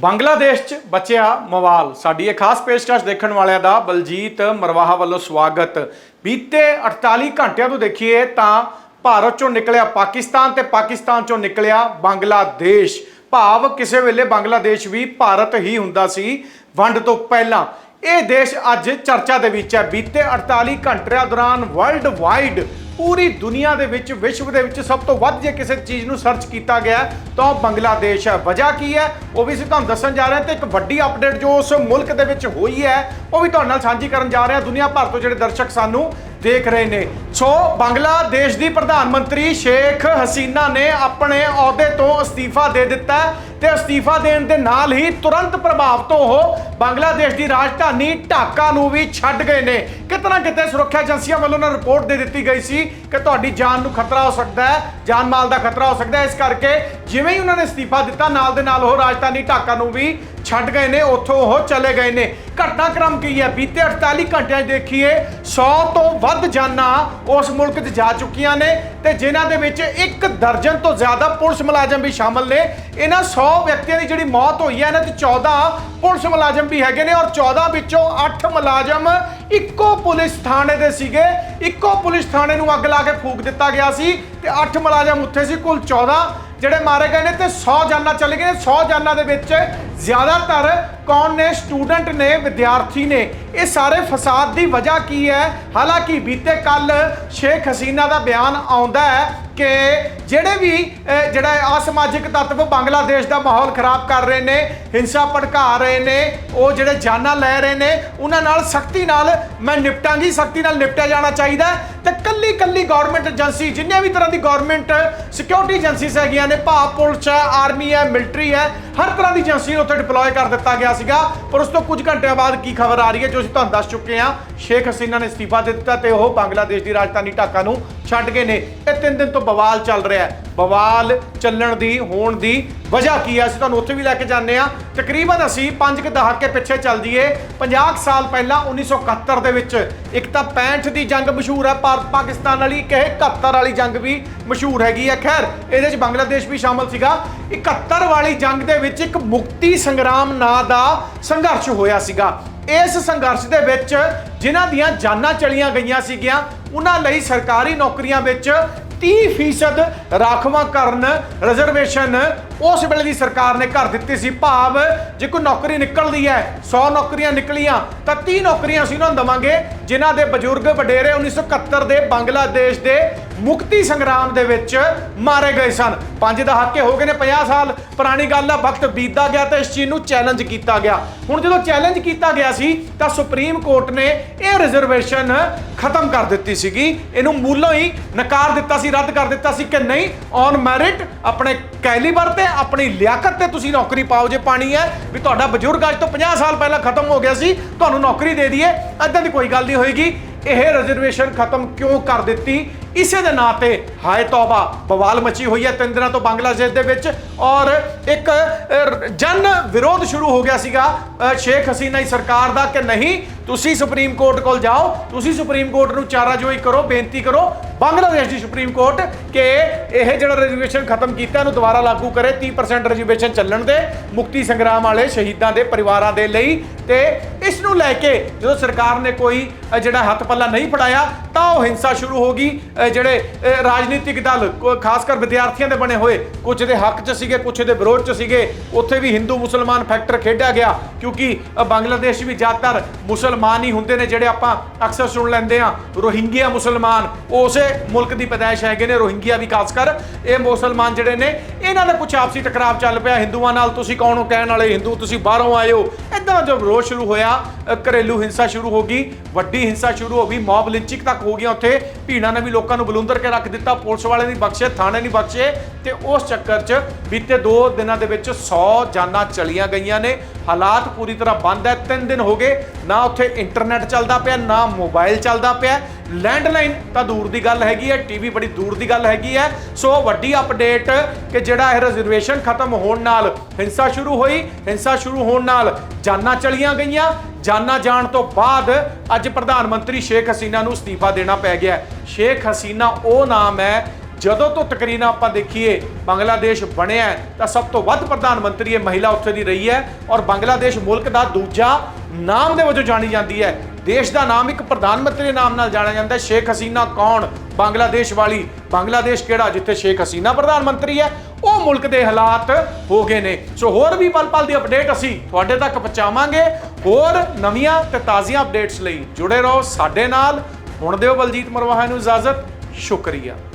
ਬੰਗਲਾਦੇਸ਼ 'ਚ ਬਚਿਆ ਮਵਾਲ। ਸਾਡੀ ਇਹ ਖਾਸ ਪੇਸ਼ਕਸ਼ ਦੇਖਣ ਵਾਲਿਆਂ ਦਾ ਬਲਜੀਤ ਮਰਵਾਹਾ ਵੱਲੋਂ ਸਵਾਗਤ। ਬੀਤੇ 48 ਘੰਟਿਆਂ ਤੋਂ ਦੇਖੀਏ ਤਾਂ ਭਾਰਤ ਚੋਂ ਨਿਕਲਿਆ ਪਾਕਿਸਤਾਨ ਤੇ ਪਾਕਿਸਤਾਨ ਚੋਂ ਨਿਕਲਿਆ ਬੰਗਲਾਦੇਸ਼। ਭਾਵ ਕਿਸੇ ਵੇਲੇ ਬੰਗਲਾਦੇਸ਼ ਵੀ ਭਾਰਤ ਹੀ ਹੁੰਦਾ ਸੀ ਵੰਡ ਤੋਂ ਪਹਿਲਾਂ। ਇਹ ਦੇਸ਼ ਅੱਜ ਚਰਚਾ ਦੇ ਵਿੱਚ ਹੈ। ਬੀਤੇ 48 ਘੰਟਿਆਂ ਦੌਰਾਨ ਵਰਲਡ ਵਾਈਡ ਪੂਰੀ ਦੁਨੀਆ ਦੇ ਵਿੱਚ, ਵਿਸ਼ਵ ਦੇ ਵਿੱਚ ਸਭ ਤੋਂ ਵੱਧ ਜੇ ਕਿਸੇ ਚੀਜ਼ ਨੂੰ ਸਰਚ ਕੀਤਾ ਗਿਆ ਤਾਂ ਉਹ ਬੰਗਲਾਦੇਸ਼ ਹੈ। ਵਜ੍ਹਾ ਕੀ ਹੈ? ਉਹ ਵੀ ਅਸੀਂ ਤੁਹਾਨੂੰ ਦੱਸਣ ਜਾ ਰਹੇ ਹਾਂ ਤੇ ਇੱਕ ਵੱਡੀ ਅਪਡੇਟ ਜੋ ਉਸ ਮੁਲਕ ਦੇ ਵਿੱਚ ਹੋਈ ਹੈ, ਉਹ ਵੀ ਤੁਹਾਡੇ ਨਾਲ ਸਾਂਝੀ ਕਰਨ ਜਾ ਰਹੇ ਹਾਂ। ਦੁਨੀਆ ਭਰ ਤੋਂ ਜਿਹੜੇ ਦਰਸ਼ਕ ਸਾਨੂੰ ਦੇਖ ਰਹੇ ਨੇ। ਸੋ ਬੰਗਲਾਦੇਸ਼ ਦੀ ਪ੍ਰਧਾਨ ਮੰਤਰੀ ਸ਼ੇਖ ਹਸੀਨਾ ਨੇ ਆਪਣੇ ਅਹੁਦੇ ਤੋਂ ਅਸਤੀਫਾ ਦੇ ਦਿੱਤਾ ਹੈ ਤੇ ਅਸਤੀਫਾ ਦੇਣ ਦੇ ਨਾਲ ਹੀ ਤੁਰੰਤ ਪ੍ਰਭਾਵ ਤੋਂ ਉਹ ਬੰਗਲਾਦੇਸ਼ ਦੀ ਰਾਜਧਾਨੀ ਢਾਕਾ ਨੂੰ ਵੀ ਛੱਡ ਗਏ ਨੇ। ਕਿਤਨਾ ਕਿਤੇ ਸੁਰੱਖਿਆ ਏਜੰਸੀਆਂ ਵੱਲੋਂ ਨਾ ਰਿਪੋਰਟ ਦੇ ਦਿੱਤੀ ਗਈ ਸੀ ਕਿ ਤੁਹਾਡੀ ਜਾਨ ਨੂੰ ਖਤਰਾ ਹੋ ਸਕਦਾ ਹੈ, ਜਾਨ ਮਾਲ ਦਾ ਖਤਰਾ ਹੋ ਸਕਦਾ ਹੈ। ਇਸ ਕਰਕੇ ਜਿਵੇਂ ਹੀ ਉਹਨਾਂ ਨੇ ਅਸਤੀਫਾ ਦਿੱਤਾ, ਨਾਲ ਦੇ ਨਾਲ ਉਹ ਰਾਜਧਾਨੀ ਢਾਕਾ ਨੂੰ ਵੀ ਛੱਡ ਗਏ ਨੇ, ਉੱਥੋਂ ਉਹ ਚਲੇ ਗਏ ਨੇ। ਘਟਨਾਕ੍ਰਮ ਕੀ ਹੈ? ਬੀਤੇ 48 ਘੰਟਿਆਂ 'ਚ ਦੇਖੀਏ 100 ਤੋਂ ਵੱਧ ਜਾਨਾਂ ਉਸ ਮੁਲਕ 'ਚ ਜਾ ਚੁੱਕੀਆਂ ਨੇ ਤੇ ਜਿਨ੍ਹਾਂ ਦੇ ਵਿੱਚ ਇੱਕ ਦਰਜਨ ਤੋਂ ਜ਼ਿਆਦਾ ਪੁਲਿਸ ਮੁਲਾਜ਼ਮ ਵੀ ਸ਼ਾਮਲ ਨੇ। ਇਹਨਾਂ 100 ਵਿਅਕਤੀਆਂ ਦੀ ਜਿਹੜੀ ਮੌਤ ਹੋਈ ਹੈ ਇਹਨਾਂ 'ਚ 14 ਪੁਲਿਸ ਮੁਲਾਜ਼ਮ ਵੀ ਹੈਗੇ ਨੇ ਔਰ 14 ਵਿੱਚੋਂ 8 ਮੁਲਾਜ਼ਮ ਇੱਕੋ ਪੁਲਿਸ ਥਾਣੇ ਦੇ ਸੀਗੇ। ਇੱਕੋ ਪੁਲਿਸ ਥਾਣੇ ਨੂੰ ਅੱਗ ਲਾ ਕੇ ਫੂਕ ਦਿੱਤਾ ਗਿਆ ਸੀ ਤੇ 8 ਮੁਲਾਜ਼ਮ ਉੱਥੇ ਸੀ, ਕੁੱਲ 14 ਜਿਹੜੇ ਮਾਰੇ ਗਏ ਨੇ ਤੇ 100 ਜਾਨਾਂ ਚਲੇ ਗਏ ਨੇ 100 ਜਾਨਾਂ ਦੇ ਵਿੱਚ ਜ਼ਿਆਦਾਤਰ ਕੌਣ ਨੇ? ਸਟੂਡੈਂਟ ਨੇ, ਵਿਦਿਆਰਥੀ ਨੇ। ਇਹ ਸਾਰੇ ਫਸਾਦ ਦੀ ਵਜ੍ਹਾ ਕੀ ਹੈ? ਹਾਲਾਂਕਿ ਬੀਤੇ ਕੱਲ ਸ਼ੇਖ ਹਸੀਨਾ ਦਾ ਬਿਆਨ ਆਉਂਦਾ ਹੈ ਕਿ ਜਿਹੜੇ ਵੀ ਜਿਹੜਾ ਅਸਮਾਜਿਕ ਤੱਤਵ ਬੰਗਲਾਦੇਸ਼ ਦਾ ਮਾਹੌਲ ਖਰਾਬ ਕਰ ਰਹੇ ਨੇ, ਹਿੰਸਾ ਭੜਕਾ ਰਹੇ ਨੇ, ਉਹ ਜਿਹੜੇ ਜਾਨਾਂ ਲੈ ਰਹੇ ਨੇ, ਉਹਨਾਂ ਨਾਲ ਸਖਤੀ ਨਾਲ ਮੈਂ ਨਿਪਟਾਂਗੀ, ਸਖਤੀ ਨਾਲ ਨਿਪਟਿਆ ਜਾਣਾ ਚਾਹੀਦਾ ਹੈ। ਤੇ ਕੱਲੀ ਕੱਲੀ ਗਵਰਨਮੈਂਟ ਏਜੰਸੀ ਜਿੰਨੀਆਂ ਵੀ ਤਰ੍ਹਾਂ ਦੀ ਗਵਰਨਮੈਂਟ ਸਿਕਿਉਰਿਟੀ ਏਜੰਸੀਜ਼ ਹੈਗੀਆਂ ਨੇ, ਭਾਵ ਪੁਲਿਸ ਹੈ ਆਰਮੀ ਹੈ ਮਿਲਟਰੀ ਹੈ ਹਰ ਤਰ੍ਹਾਂ ਦੀ ਏਜੰਸੀ ਨੂੰ ਉੱਥੇ ਡਿਪਲੋਏ ਕਰ ਦਿੱਤਾ ਗਿਆ ਸੀਗਾ। ਪਰ ਉਸ ਤੋਂ ਕੁਝ ਘੰਟਿਆਂ ਬਾਅਦ ਕੀ ਖਬਰ ਆ ਰਹੀ ਹੈ, ਜੋ ਅਸੀਂ ਤੁਹਾਨੂੰ ਦੱਸ ਚੁੱਕੇ ਹਾਂ, ਸ਼ੇਖ ਹਸੀਨਾ ਨੇ ਅਸਤੀਫਾ ਦੇ ਦਿੱਤਾ ਤੇ ਉਹ ਬੰਗਲਾਦੇਸ਼ ਦੀ ਰਾਜਧਾਨੀ ਢਾਕਾ ਨੂੰ ਛੱਡ ਗਏ ਨੇ। ਇਹ ਤਿੰਨ ਦਿਨ ਤੋਂ ਬਵਾਲ ਚੱਲ ਰਿਹਾ ਹੈ। ਬਵਾਲ ਚੱਲਣ ਦੀ, ਹੋਣ ਦੀ ਵਜ੍ਹਾ ਕੀ ਹੈ? ਅਸੀਂ ਤੁਹਾਨੂੰ ਉੱਥੇ ਵੀ ਲੈ ਕੇ ਜਾਂਦੇ ਆ ਤਕਰੀਬਨ ਅਸੀਂ ਪੰਜ ਕੁ ਦਹਾਕੇ ਪਿੱਛੇ ਚੱਲ ਜੀਏ 50 ਕੁ ਸਾਲ ਪਹਿਲਾਂ 1971 ਦੇ ਵਿੱਚ ਇੱਕ ਤਾਂ 65 ਦੀ ਜੰਗ ਮਸ਼ਹੂਰ ਹੈ। ਭਾਰਤ ਪਾਕਿਸਤਾਨ ਵਾਲੀ ਇੱਕ ਇਹ 71 ਵਾਲੀ ਜੰਗ ਵੀ ਮਸ਼ਹੂਰ ਹੈਗੀ ਹੈ। ਖੈਰ, ਇਹਦੇ 'ਚ ਬੰਗਲਾਦੇਸ਼ ਵੀ ਸ਼ਾਮਲ ਸੀਗਾ। 71 ਵਾਲੀ ਜੰਗ ਦੇ ਵਿੱਚ ਇੱਕ ਮੁਕਤੀ ਸੰਗਰਾਮ ਨਾਂ ਦਾ ਸੰਘਰਸ਼ ਹੋਇਆ ਸੀਗਾ। ਇਸ ਸੰਘਰਸ਼ ਦੇ ਵਿੱਚ ਜਿਨ੍ਹਾਂ ਦੀਆਂ ਜਾਨਾਂ ਚਲੀਆਂ ਗਈਆਂ ਸੀਗੀਆਂ, ਉਹਨਾਂ ਲਈ ਸਰਕਾਰੀ ਨੌਕਰੀਆਂ ਵਿੱਚ 30% ਰਾਖਵਾਂਕਰਨ ਰਿਜ਼ਰਵੇਸ਼ਨ ਉਸ ਵੇਲੇ ਦੀ ਸਰਕਾਰ ਨੇ ਕਰ ਦਿੱਤੀ ਸੀ। ਭਾਵ ਜੇ ਕੋਈ ਨੌਕਰੀ ਨਿਕਲਦੀ ਹੈ 100 ਨੌਕਰੀਆਂ ਨਿਕਲੀਆਂ, ਤਾਂ 30 ਨੌਕਰੀਆਂ ਅਸੀਂ ਉਹਨਾਂ ਨੂੰ ਦਵਾਂਗੇ, ਜਿਨ੍ਹਾਂ ਦੇ ਬਜ਼ੁਰਗ ਵਡੇਰੇ 1971 ਦੇ ਬੰਗਲਾਦੇਸ਼ ਦੇ ਮੁਕਤੀ ਸੰਗਰਾਮ ਦੇ ਵਿੱਚ ਮਾਰੇ ਗਏ ਸਨ। ਪੰਜ ਦਹਾਕੇ ਹੋ ਗਏ ਨੇ 50 ਸਾਲ ਪੁਰਾਣੀ ਗੱਲ ਆ, ਵਕਤ ਬੀਤਦਾ ਗਿਆ ਤੇ ਇਸ ਚੀਜ਼ ਨੂੰ ਚੈਲੰਜ ਕੀਤਾ ਗਿਆ। ਹੁਣ ਜਦੋਂ ਚੈਲੰਜ ਕੀਤਾ ਗਿਆ ਸੀ, ਤਾਂ ਸੁਪਰੀਮ ਕੋਰਟ ਨੇ ਇਹ ਰਿਜ਼ਰਵੇਸ਼ਨ ਖਤਮ ਕਰ ਦਿੱਤੀ ਸੀਗੀ। ਇਹਨੂੰ ਮੂਲੋਂ ਹੀ ਨਕਾਰ ਦਿੱਤਾ ਸੀ। ਰੱਦ ਕਰ ਦਿੱਤਾ ਸੀ ਕਿ ਨਹੀਂ? ਔਨ ਮੈਰਿਟ ਆਪਣੇ ਕੈਲੀਬਰ ਤੇ, ਆਪਣੀ ਲਿਆਕਤ ਤੇ ਤੁਸੀਂ ਨੌਕਰੀ ਪਾਓ ਜੇ ਪਾਣੀ ਹੈ। ਵੀ ਤੁਹਾਡਾ ਬਜ਼ੁਰਗ ਅੱਜ ਤੋਂ 50 ਸਾਲ ਪਹਿਲਾਂ ਖਤਮ ਹੋ ਗਿਆ ਸੀ, ਤੁਹਾਨੂੰ ਨੌਕਰੀ ਦੇ ਦਈਏ ਐਦਾਂ ਦੀ ਕੋਈ ਗੱਲ ਨਹੀਂ ਹੋਏਗੀ। ਇਹ ਰਿਜ਼ਰਵੇਸ਼ਨ ਖਤਮ ਕਿਉਂ ਕਰ ਦਿੱਤੀ? ਇਸੇ ਦੇ ਨਾਂ ਤੇ ਹਾਏ ਤੌਬਾ, ਬਵਾਲ ਮਚੀ ਹੋਈ ਹੈ ਤਿੰਨ ਦਿਨਾਂ ਤੋਂ ਬੰਗਲਾਦੇਸ਼ ਦੇ ਵਿੱਚ ਔਰ ਇੱਕ ਜਨ ਵਿਰੋਧ ਸ਼ੁਰੂ ਹੋ ਗਿਆ ਸੀਗਾ। ਸ਼ੇਖ ਹਸੀਨਾ ਦੀ ਸਰਕਾਰ ਦਾ ਕਿ ਨਹੀਂ? ਤੁਸੀਂ ਸੁਪਰੀਮ ਕੋਰਟ ਕੋਲ ਜਾਓ, ਤੁਸੀਂ ਸੁਪਰੀਮ ਕੋਰਟ ਨੂੰ ਚਾਰਾਜੋਈ ਕਰੋ, ਬੇਨਤੀ ਕਰੋ ਬੰਗਲਾਦੇਸ਼ ਦੀ ਸੁਪਰੀਮ ਕੋਰਟ ਕਿ ਇਹ ਜਿਹੜਾ ਰਿਜ਼ਰਵੇਸ਼ਨ ਖਤਮ ਕੀਤਾ ਇਹਨੂੰ ਦੁਬਾਰਾ ਲਾਗੂ ਕਰੇ। 30% ਰਿਜ਼ਰਵੇਸ਼ਨ ਚੱਲਣ ਦੇ, ਮੁਕਤੀ ਸੰਗਰਾਮ ਵਾਲੇ ਸ਼ਹੀਦਾਂ ਦੇ ਪਰਿਵਾਰਾਂ ਦੇ ਲਈ ਤੇ ਇਸ ਨੂੰ ਲੈ ਕੇ ਜਦੋਂ ਸਰਕਾਰ ਨੇ ਕੋਈ ਜਿਹੜਾ ਹੱਥ ਪੱਲਾ ਨਹੀਂ ਫੜਾਇਆ ਤਾਂ ਉਹ ਹਿੰਸਾ ਸ਼ੁਰੂ ਹੋ ਗਈ। ਅ, ਜਿਹੜੇ ਅ, ਰਾਜਨੀਤਿਕ ਦਲ ਕੋ- ਖਾਸ ਕਰ ਵਿਦਿਆਰਥੀਆਂ ਦੇ ਬਣੇ ਹੋਏ ਕੁਝ ਦੇ ਹੱਕ 'ਚ ਸੀਗੇ ਕੁਝ ਦੇ ਵਿਰੋਧ 'ਚ ਸੀਗੇ ਉੱਥੇ ਵੀ ਹਿੰਦੂ ਮੁਸਲਮਾਨ ਫੈਕਟਰ ਖੇਡਿਆ ਗਿਆ। ਕਿਉਂਕਿ ਅ, ਬੰਗਲਾਦੇਸ਼ ਵੀ ਜ਼ਿਆਦਾਤਰ ਮੁਸਲਮਾਨ ਹੀ ਹੁੰਦੇ ਨੇ ਜਿਹੜੇ ਆਪਾਂ ਅਕਸਰ ਸੁਣ ਲੈਂਦੇ ਆ ਰੋਹਿੰਗੀਆ ਮੁਸਲਮਾਨ ਉਸੇ ਮੁਲਕ ਦੀ ਪੈਦਾਇਸ਼ ਹੈਗੇ ਨੇ ਰੋਹਿੰਗਿਆ ਵੀ ਖਾਸ ਕਰ। ਇਹ ਮੁਸਲਮਾਨ ਜਿਹੜੇ ਨੇ ਇਹਨਾਂ ਦਾ ਕੁਝ ਆਪਸੀ ਟਕਰਾਵ ਚੱਲ ਪਿਆ। ਹਿੰਦੂਆਂ ਨਾਲ ਤੁਸੀਂ ਕੌਣ ਹੋ ਕਹਿਣ ਵਾਲੇ ਹਿੰਦੂ ਤੁਸੀਂ ਬਾਹਰੋਂ ਆਏ ਹੋ। ਇਦਾਂ ਜੋ ਵਿਰੋਧ ਸ਼ੁਰੂ ਹੋਇਆ ਅ, ਘਰੇਲੂ ਹਿੰਸਾ ਸ਼ੁਰੂ ਹੋ ਗਈ ਵੱਡੀ ਹਿੰਸਾ ਸ਼ੁਰੂ ਹੋ ਗਈ ਮੌਬ ਲਿੰਚਿੰਗ ਤੱਕ ਹੋ ਗਿਆ ਉੱਥੇ। ਭੀੜਾਂ ਨੇ ਵੀ ਲੋਕਾਂ ਨੂੰ ਬਲੁੰਦਰ ਕੇ ਰੱਖ ਦਿੱਤਾ। ਪੁਲਿਸ ਵਾਲੇ ਨਹੀਂ ਬਖਸ਼ੇ, ਥਾਣੇ ਨਹੀਂ ਬਖਸ਼ੇ ਤੇ ਉਸ ਚੱਕਰ 'ਚ ਬੀਤੇ 2 ਦਿਨਾਂ ਦੇ ਵਿੱਚ 100 ਜਾਨਾਂ ਚਲੀਆਂ ਗਈਆਂ ਨੇ। ਹਾਲਾਤ ਪੂਰੀ ਤਰ੍ਹਾਂ ਬੰਦ ਹੈ। 3 ਦਿਨ ਹੋ ਗਏ। ਨਾ ਉੱਥੇ ਇੰਟਰਨੈਟ ਚੱਲਦਾ ਪਿਆ, ਨਾ ਮੋਬਾਈਲ ਚੱਲਦਾ ਪਿਆ। ਲੈਂਡਲਾਈਨ ਤਾਂ ਦੂਰ ਦੀ ਗੱਲ ਹੈਗੀ ਹੈ, ਟੀਵੀ ਬੜੀ ਦੂਰ ਦੀ ਗੱਲ ਹੈਗੀ ਹੈ। ਸੋ ਵੱਡੀ ਅਪਡੇਟ ਕਿ ਜਿਹੜਾ ਇਹ ਰਿਜ਼ਰਵੇਸ਼ਨ ਖਤਮ ਹੋਣ ਨਾਲ ਹਿੰਸਾ ਸ਼ੁਰੂ ਹੋਈ, ਹਿੰਸਾ ਸ਼ੁਰੂ ਹੋਣ ਨਾਲ ਜਾਨਾਂ ਚਲੀਆਂ ਗਈਆਂ। ਜਾਨਾਂ ਜਾਣ ਤੋਂ ਬਾਅਦ ਅੱਜ ਪ੍ਰਧਾਨ ਮੰਤਰੀ ਸ਼ੇਖ ਹਸੀਨਾ ਨੂੰ ਅਸਤੀਫਾ ਦੇਣਾ ਪੈ ਗਿਆ ਸ਼ੇਖ ਹਸੀਨਾ, ਉਹ ਨਾਮ ਹੈ, ਜਦੋਂ ਤੋਂ ਤਕਰੀਨਾ ਆਪਾਂ ਦੇਖੀਏ, ਬੰਗਲਾਦੇਸ਼ ਬਣਿਆ ਤਾਂ ਸਭ ਤੋਂ ਵੱਧ ਪ੍ਰਧਾਨ ਮੰਤਰੀ ਇਹ ਮਹਿਲਾ ਉੱਥੇ ਦੀ ਰਹੀ ਹੈ ਔਰ ਬੰਗਲਾਦੇਸ਼ ਮੁਲਕ ਦਾ ਦੂਜਾ ਨਾਮ ਦੇ ਵਜੋਂ ਜਾਣੀ ਜਾਂਦੀ ਹੈ। ਦੇਸ਼ ਦਾ ਨਾਮ ਇੱਕ ਪ੍ਰਧਾਨ ਮੰਤਰੀ ਦੇ ਨਾਮ ਨਾਲ ਜਾਣਿਆ ਜਾਂਦਾ ਹੈ। ਸ਼ੇਖ ਹਸੀਨਾ ਕੌਣ? ਬੰਗਲਾਦੇਸ਼ ਵਾਲੀ। ਬੰਗਲਾਦੇਸ਼ ਕਿਹੜਾ? ਜਿੱਥੇ ਸ਼ੇਖ ਹਸੀਨਾ ਪ੍ਰਧਾਨ ਮੰਤਰੀ ਹੈ। ਉਹ ਮੁਲਕ ਦੇ ਹਾਲਾਤ ਹੋ ਗਏ ਨੇ। ਸੋ ਹੋਰ ਵੀ ਪਲ-ਪਲ ਦੀ ਅਪਡੇਟ ਅਸੀਂ ਤੁਹਾਡੇ ਤੱਕ ਪਹੁੰਚਾਵਾਂਗੇ। ਹੋਰ ਨਵੀਆਂ ਤੇ ਤਾਜ਼ੀਆਂ ਅਪਡੇਟਸ ਲਈ ਜੁੜੇ ਰਹੋ ਸਾਡੇ ਨਾਲ। ਹੁਣ ਦਿਓ ਬਲਜੀਤ ਮਰਵਾਹਾ ਨੂੰ ਇਜਾਜ਼ਤ। ਸ਼ੁਕਰੀਆ।